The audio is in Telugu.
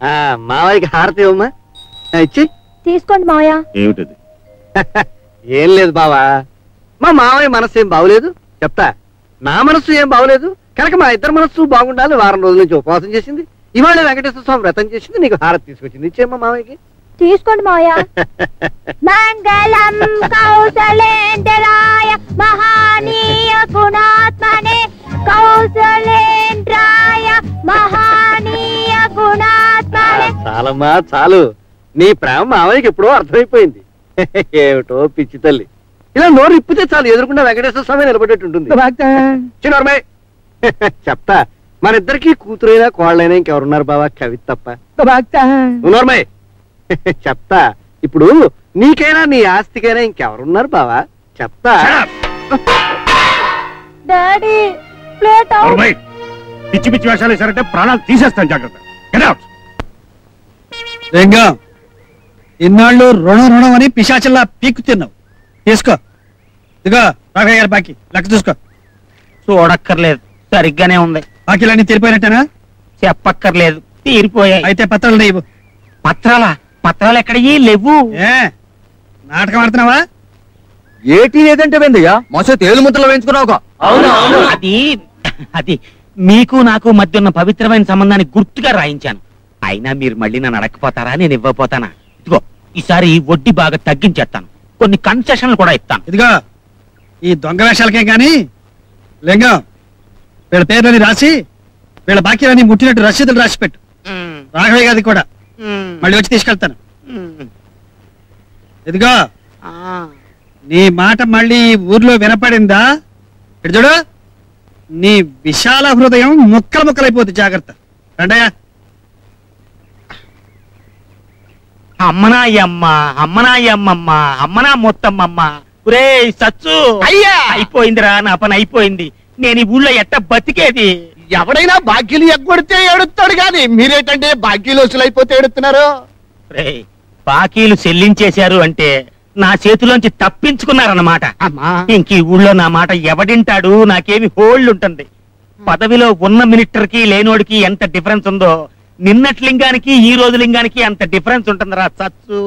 ఆ, మావయ్యకి హారతి ఇవ్వమ్మా. ఇచ్చి. తీసుకోండి మావయ్య. ఏమిటది? ఏం లేదు బావా. మా మావయ్య మనసు ఏం బాగోలేదు చెప్తా. నా మనసు ఏం బాగోలేదు కనుక మా ఇద్దరు మనసు బాగుండాలి. వారం రోజుల నుంచి ఉపవాసం చేసింది. ఇవాళ వెంకటేశ్వర స్వామి వ్రతం చేసింది. నీకు హారతి తీసుకొచ్చింది. ఇచ్చేమ్మా మావయ్యకి. తీసుకోండి మావయ్య. మంగళం కౌసలేంద్రాయ మహానీయ చాలమ్మా చాలు. నీ ప్రేమ మావయ్యకి ఎప్పుడో అర్థమైపోయింది. ఏమిటో పిచ్చి తల్లి. ఇలా నోరు ఇప్పితే చాలు ఎదురుకుండా వెంకటేశ్వర స్వామి నిలబడేట్టు ఉంటుంది. చిన్నమ్మాయి చెప్తా మన ఇద్దరికి కూతురైనా కోళ్ళైనా ఇంకెవరున్నారు బావా? కవిత తప్ప. నోర్మయ్ చెప్తా ఇప్పుడు నీకైనా నీ ఆస్తికైనా ఇంకెవరున్నారు బావా? చెప్తా. పిచ్చి పిచ్చి వేషాలు వేశారంటే ప్రాణాలు తీసేస్తాను జాగ్రత్త. లింగం ఇన్నాళ్ళు రుణం రుణం అని పిశాచల్లా పీక్కు తిన్నావు. తీసుకో. ఇదిగో రాఘయ్య గారి బాకీ. లెక్క చూసుకో. చూడక్కర్లేదు. సరిగ్గానే ఉంది. బాకీలన్నీ తెలిపోయినట్టేనా చెప్పక్కర్లేదు. తీరిపోయాయి. అయితే పత్రాలు నీవు పత్రాల? పత్రాలు ఎక్కడయ్యి లేవు. ఏ? నాటకం ఆడుతున్నావా? ఏటీ లేదంటే వెందయ్యా? మసే తేలు ముద్దలు వేయించుకున్నావుగా. అది అది మీకు నాకు మధ్య ఉన్న పవిత్రమైన సంబంధాన్ని గుర్తుగా రాయించాను. అయినా మీరు మళ్ళీ నన్ను అడగపోతారా నేను ఇవ్వపోతానా ఇదిగో ఈసారి వడ్డీ బాగా తగ్గించేస్తాను. కొన్ని కన్సెషన్లు కూడా ఇస్తాను. ఇదిగో ఈ దొంగ వేషాలకే గాని లింగం వీళ్ళ పేర్లని రాసి వీళ్ళ బాకీలన్నీ ముట్టినట్టు రసీదులు రాసి పెట్టు. రాఘవయ్య గారి కూడా. మళ్ళీ వచ్చి తీసుకెళ్తాను. ఇదిగో నీ మాట మళ్ళీ ఊర్లో వినపడిందా? చూడు నీ విశాల హృదయం ముక్కలు ముక్కలైపోతుంది. జాగ్రత్త. రండయ్యా. అమ్మనా అమ్మ అమ్మనా అమ్మమ్మ అమ్మనా మొత్తమ్మమ్మ. ఒరే సచ్చు. అయ్యా! అయిపోయిందిరా నా పని అయిపోయింది. నేను ఈ ఊళ్ళో ఎట్ట బతికేది? ఎవడైనా బాకీలు ఎగ్గొడితే ఏడుస్తాడు కానీ మీరేంటంటే బాకీలు వసూలైపోతే ఏడుతున్నారు రేయ్, బాకీలు చెల్లించేశారు అంటే నా చేతిలోంచి తప్పించుకున్నారన్నమాట. అమ్మా! ఇంక ఈ ఊళ్ళో నా మాట ఎవడింటాడు? నాకేమి హోల్డ్ ఉంటుంది. పదవిలో ఉన్న మినిస్టర్కి లేనోడికి ఎంత డిఫరెన్స్ ఉందో నిన్నటి లింగానికి ఈ రోజు లింగానికి అంత డిఫరెన్స్ ఉంటుందిరా చచ్చు.